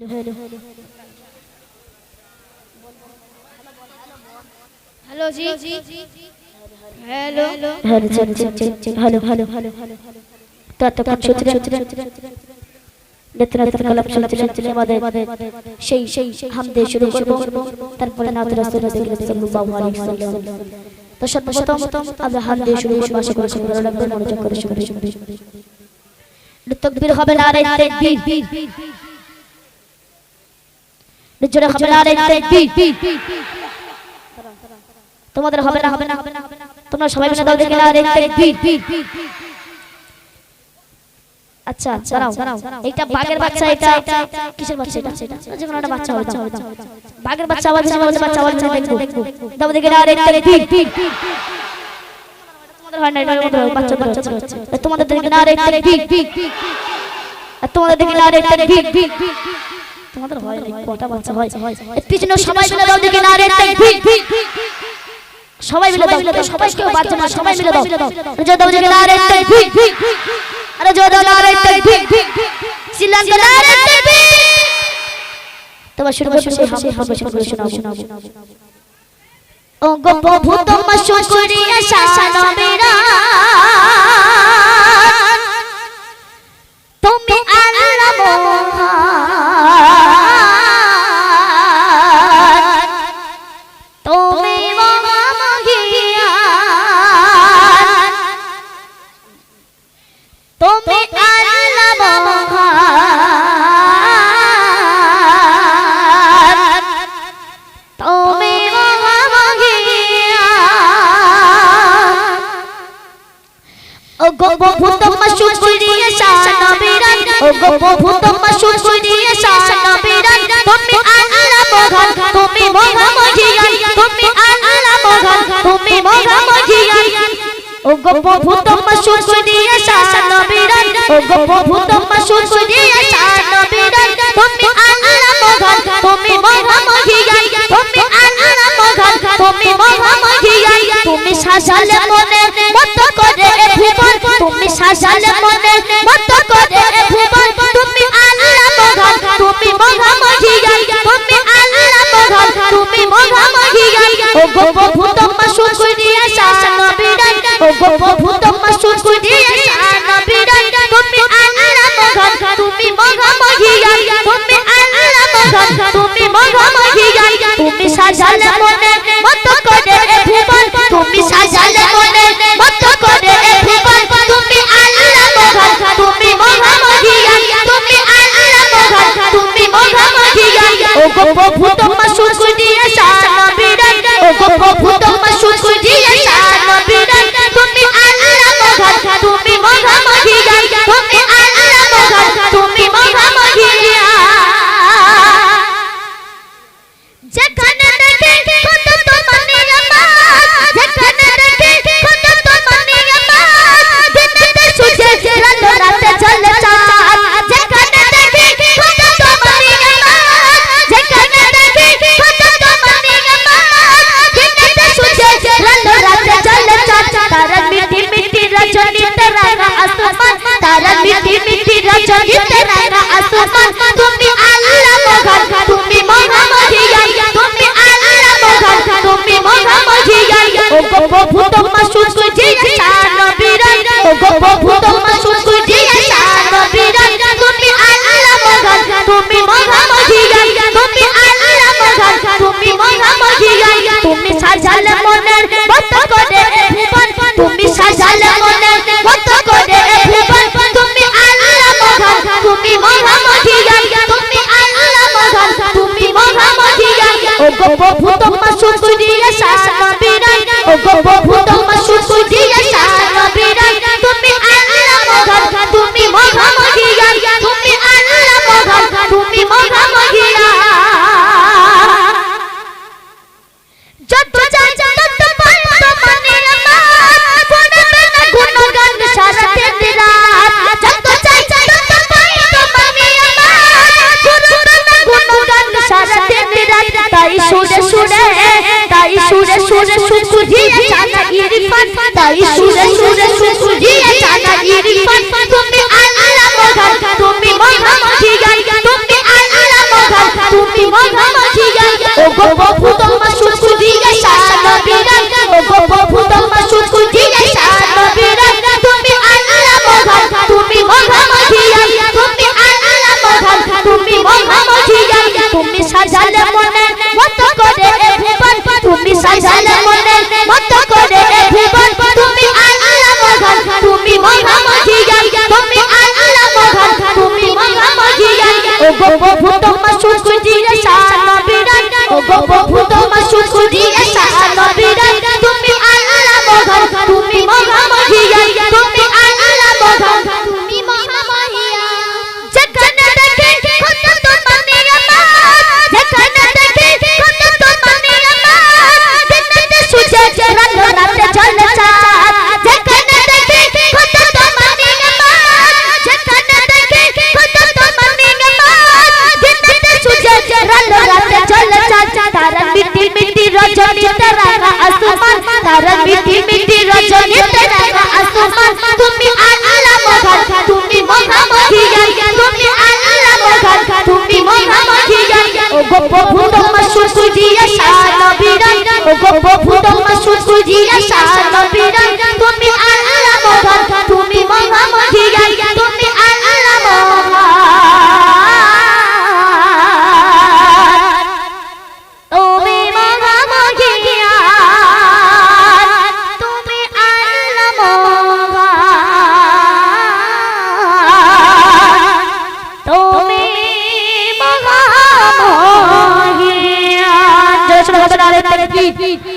Hello জি hello hello check check check check hello hello hello hello তো শুনছিলেন নেত্রনাথের কলাপ ভালো হবে না তাকবীর জোরে হবে না রে তাকবীর তোমাদের হবে না হবে না হবে না তোমরা সবাই মিলে দাও দেখে না রে তাকবীর আচ্ছা দাঁড়াও এইটা বাঘের বাচ্চা এটা কিসের বাচ্চা এটা? যে কোনো একটা বাচ্চা হবে বাঘের বাচ্চা। আওয়াজ আছে বলতে বাচ্চা আওয়াজ দেখব দাও দেখে না রে তাকবীর তোমাদের হয় না এটা তোমাদের বাচ্চা বাচ্চা তোমাদের দেখে না রে তাকবীর তোমাদের দেখে না রে তাকবীর তোমাদের হয় না কটা বাচ্চা হয় পিছনে সবাই মিলে দাও দেখে না রে তাকবীর সবাই মিলে দাও সবাই কেউ বাচ্চা না সবাই মিলে দাও জয় দাও দেখে না রে তাকবীর আরে জয় দাও না রে তাকবীর সিলান না রে তাকবীর তোমার শুরু করব সেই হাম হাম শুরু করে শোনাবো ও গো প্রভু তোমার শুকরিয়া শাসন মেরা গো প্রভু তোমার শুকরিয়া শান বিরান তুমি আল্লাহ মহান, তুমি মহামহিয়ান তুমি আল্লাহ মহান, তুমি মহামহিয়ান ও গো প্রভু তোমার শুকরিয়া শান বিরান ও গো প্রভু তোমার শুকরিয়া শান বিরান তুমি আল্লাহ মহান, তুমি মহামহিয়ান তুমি আল্লাহ মহান, তুমি মহামহিয়ান তুমি সাজালে মনে মত করে ভুবন, তুমি সাজালে মনে মত করে ভুবন। মহামহিয়ান ও গো প্রভু তোমার শুকরিয়া শান বিরান ও প্রভু তোমার শুকরিয়া শান বিরান তুমি আল্লাহ মহান, তুমি মহামহিয়ান তুমি আল্লাহ মহান, তুমি মহামহিয়ান তুমি সাজালে মনে মত করে এ ভুবন, তুমি সাজালে মনে মত করে এ ভুবন, তুমি আল্লাহ মহান, তুমি মহামহিয়ান তুমি আল্লাহ মহান, তুমি মহামহিয়ান ও গো প্রভু তোমার শুকরিয়া শান ও গো আসমান তারা মিটি মিটি রজনী তেরা আসমান তুমি আল্লাহ মহান, তুমি মহা মহামহিয়ান তুমি আল্লাহ মহান, তুমি মহা মহামহিয়ান ও গো প্রভু তোমার শুকরিয়া শান বিরান ও গো প্রভু তোমার শুকরিয়া শান বিরান তুমি আল্লাহ মহান, তুমি মহা মহামহিয়ান তুমি আল্লাহ মহান, তুমি মহা মহামহিয়ান তুমি সাজালে মনের মত করে ভুবন। তুমি সাজালে প্রভু তোমার শুকরিয়া শান বিরান ও গো প্রভু তোমার জানা ইরফান তুমি আল্লাহ তারা মিটি মিটি রজনী তারা আসমান তারা মিটি মিটি রজনী তারা আসমান তুমি আল্লাহ মহান তুমি মহা মহিয়ান তুমি আল্লাহ মহান তুমি মহা মহিয়ান ও গো প্রভু তোমার সুসুজিয়া শাহ নবীরা ও গো প্রভু তোমার সুসুজিয়া শাহ Pete, Pete, Pete.